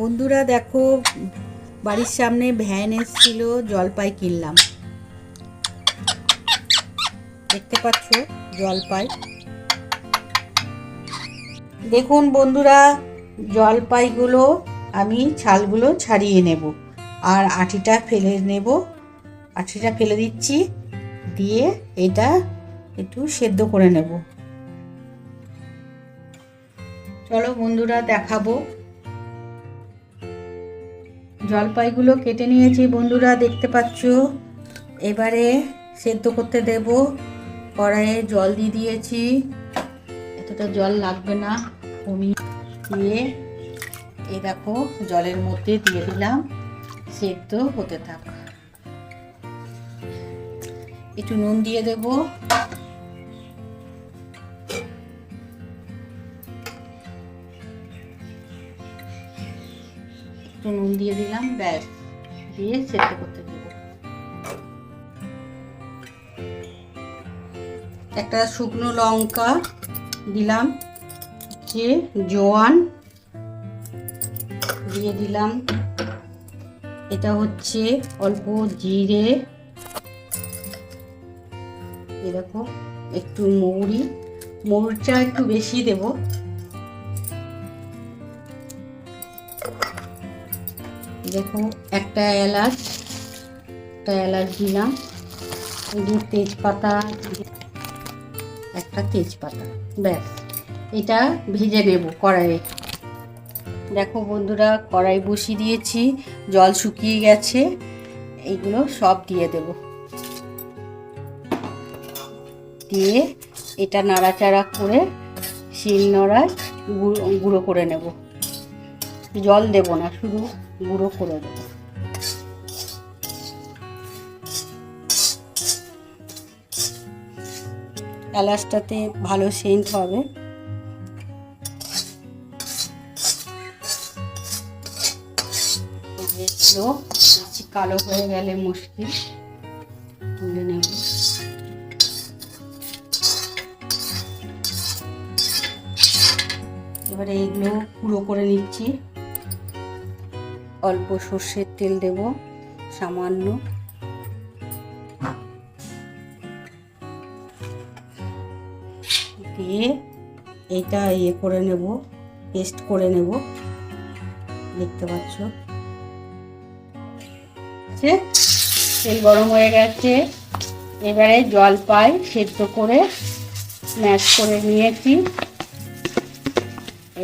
বন্ধুরা দেখো, বাড়ির সামনে ভ্যান এসেছিল, জলপাই কিনলাম। দেখতে পাচ্ছ, জলপাই। দেখুন বন্ধুরা, জলপাইগুলো আমি ছালগুলো ছাড়িয়ে নেব আর আটিটা ফেলে নেব। আটিটা ফেলে দিচ্ছি, দিয়ে এটা একটু সেদ্ধ করে নেব। চলো বন্ধুরা দেখাবো। জলপাইগুলো কেটে নিয়েছি, বন্ধুরা, দেখতে পাচ্ছ? এবারে সেদ্ধ করতে দেব। কড়াইয়ে জল দিয়ে দিয়েছি। এতটা জল লাগবে না। কমিয়ে দিয়ে এ দেখো, জলের মধ্যে দিয়ে দিলাম। সেদ্ধ হতে থাক। একটু নুন দিয়ে দেব। নুন দিয়ে দিলাম, ব্যাস। দিয়ে সেদ্ধ করতে দেব। একটা শুকনো লঙ্কা দিলাম, যে জোয়ান দিয়ে দিলাম। এটা হচ্ছে অল্প জিরে, এরকম একটু মৌরি। মৌরিটা একটু বেশি দেব। দেখো একটা এলাচ একটা এলাচ দিলাম দু তেজপাতা, একটা তেজপাতা, ব্যাস। এটা ভেজে নেব কড়াইয়ে। দেখো বন্ধুরা, কড়াই বসিয়ে দিয়েছি, জল শুকিয়ে গেছে, এইগুলো সব দিয়ে দেব। দিয়ে এটা নাড়াচাড়া করে শিল নড়ায় গুঁড়ো করে নেব। জল দেব না, শুধু গুঁড়ো করে দেব। এলাচটাতে ভালো সেন্ট হবে। কালো হয়ে গেলে মুশকিল। তুলে নেব। এবারে এগুলো গুঁড়ো করে নিচ্ছি। অল্প সর্ষের তেল দেব, সামান্য। দিয়ে এটা ইয়ে করে নেব পেস্ট করে নেব। দেখতে পাচ্ছ? তেল গরম হয়ে গেছে। এবারে জল পাই সেদ্ধ করে ম্যাশ করে নিয়েছি।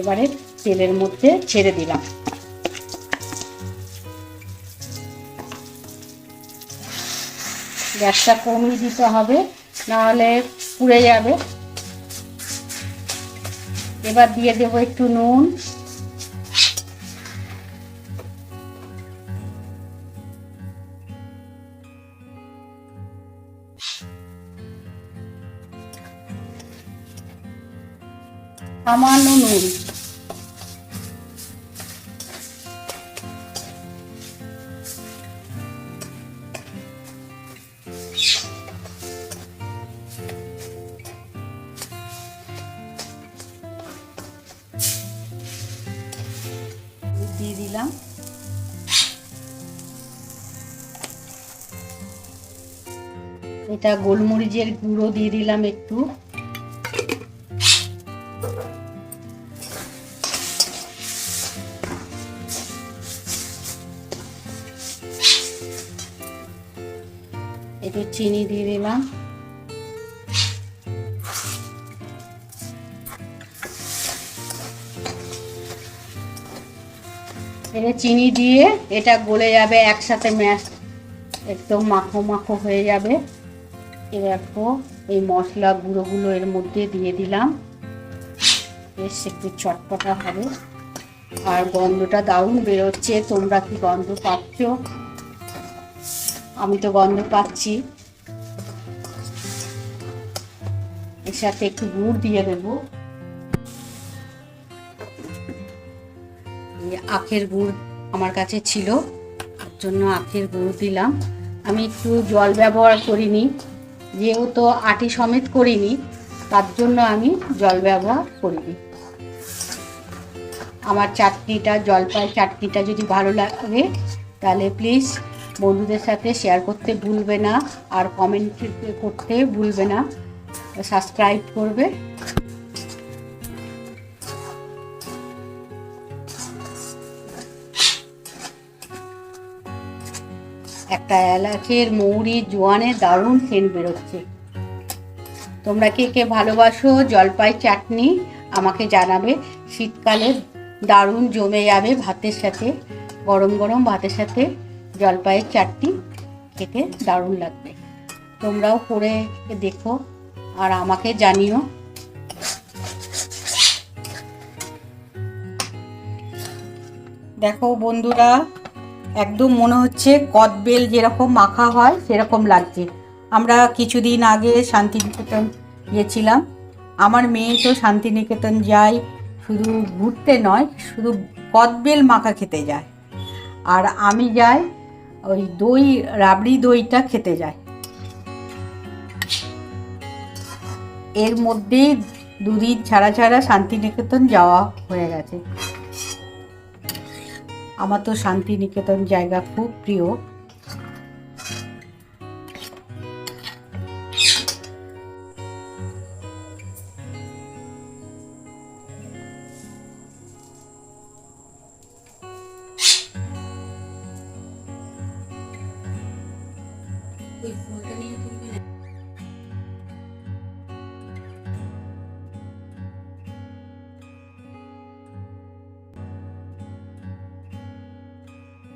এবারে তেলের মধ্যে ছেড়ে দিলাম। গ্যাসটা কমিয়ে দিতে হবে নাহলে পুড়ে যাবে। এবার দিয়ে দেবো একটু নুন। সামান্য নুন। দিয়ে দিলাম। এটা গোলমরিচের গুঁড়ো দিয়ে দিলাম একটু। একটু চিনি দিয়ে দিলাম। এটা চিনি দিয়ে এটা গলে যাবে, একসাথে ম্যাশ একদম মাখো মাখো হয়ে যাবে। এ দেখো এই মশলা গুঁড়োগুলো এর মধ্যে দিয়ে দিলাম। বেশ একটু চটপটা হবে। আর গন্ধটা দারুণ বেরোচ্ছে, তোমরা কি গন্ধ পাচ্ছ? আমি তো গন্ধ পাচ্ছি। এর সাথে একটু গুড় দিয়ে দেবো। আখের গুড় আমার কাছে ছিল, তার জন্য আখের গুড় দিলাম। আমি একটু জল ব্যবহার করিনি, যেহেতু আটি সমেত করিনি, তার জন্য আমি জল ব্যবহার করিনি। আমার চাটনিটা জলপাই চাটনিটা যদি ভালো লাগে, তাহলে প্লিজ বন্ধুদের সাথে শেয়ার করতে ভুলবে না আর কমেন্ট করতে ভুলবে না। সাবস্ক্রাইব করবে। একটা এলাচের মৌরি জোয়ানের দারুণ সেন্ট বেরোচ্ছে। তোমরা কে কে ভালোবাসো? জলপাই চাটনি আমাকে জানাবে। শীতকালে দারুণ জমে যাবে ভাতের সাথে, গরম গরম ভাতের সাথে। জলপাইয়ের চাটনি খেতে দারুণ লাগবে। তোমরাও করে দেখো আর আমাকে জানিও। দেখো বন্ধুরা, একদম মনে হচ্ছে কদবেল যেরকম মাখা হয়, সেরকম লাগছে। আমরা কিছুদিন আগে শান্তিনিকেতন গিয়েছিলাম। আমার মেয়ে তো শান্তিনিকেতন যায়, শুধু ঘুরতে নয়, শুধু কদবেল মাখা খেতে যায়। আর আমি যাই ওই দই, রাবড়ি দইটা খেতে যায়। এর মধ্যে দুদিন ছাড়া ছাড়া শান্তিনিকেতন যাওয়া হয়ে গেছে। আমার তো শান্তিনিকেতন জায়গা খুব প্রিয়। ওই ফুলটা নিয়ে তুলবি না